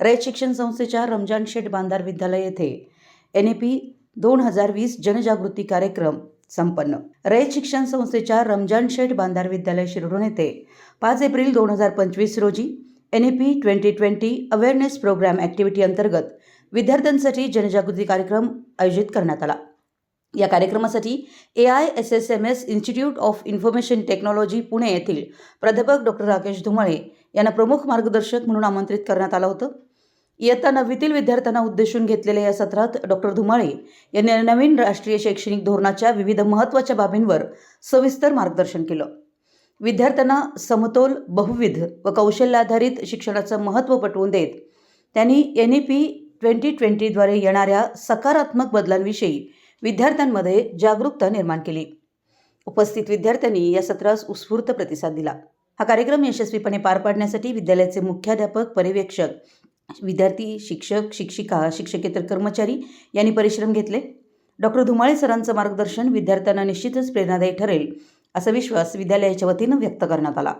रयत शिक्षण संस्थेच्या रमजान शेठ बांधार विद्यालय येथे एन ए पी दोन हजार वीस जनजागृती कार्यक्रम संपन्न. रयत शिक्षण संस्थेच्या रमजान शेठ बांधार विद्यालय शिरोडून येथे पाच एप्रिल दोन हजार पंचवीस रोजी N E P twenty twenty awareness programme activity अंतर्गत विद्यार्थ्यांसाठी जनजागृती कार्यक्रम आयोजित करण्यात आला. या कार्यक्रमासाठी A I S S M S institute of information technology Pune येथील प्राध्यापक डॉक्टर राकेश धुमाळे यांना प्रमुख मार्गदर्शक म्हणून आमंत्रित करण्यात आलं होतं. इयत्ता नववीतील विद्यार्थ्यांना उद्देशून घेतलेल्या या सत्रात डॉक्टर धुमाळे यांनी नवीन राष्ट्रीय शैक्षणिक धोरणाच्या विविध महत्त्वाच्या बाबींवर सविस्तर मार्गदर्शन केलं. विद्यार्थ्यांना समतोल बहुविध व कौशल्याधारित शिक्षणाचं महत्त्व पटवून देत त्यांनी एन ई पी ट्वेंटी ट्वेंटीद्वारे येणाऱ्या सकारात्मक बदलांविषयी विद्यार्थ्यांमध्ये जागरूकता निर्माण केली. उपस्थित विद्यार्थ्यांनी या सत्रास उत्स्फूर्त प्रतिसाद दिला. हा कार्यक्रम यशस्वीपणे पार पाडण्यासाठी विद्यालयाचे मुख्याध्यापक पर्यवेक्षक विद्यार्थी शिक्षक शिक्षिका शिक्षकेतर कर्मचारी यांनी परिश्रम घेतले. डॉक्टर धुमाळे सरांचं मार्गदर्शन विद्यार्थ्यांना निश्चितच प्रेरणादायी ठरेल असा विश्वास विद्यालयाच्या वतीनं व्यक्त करण्यात आला.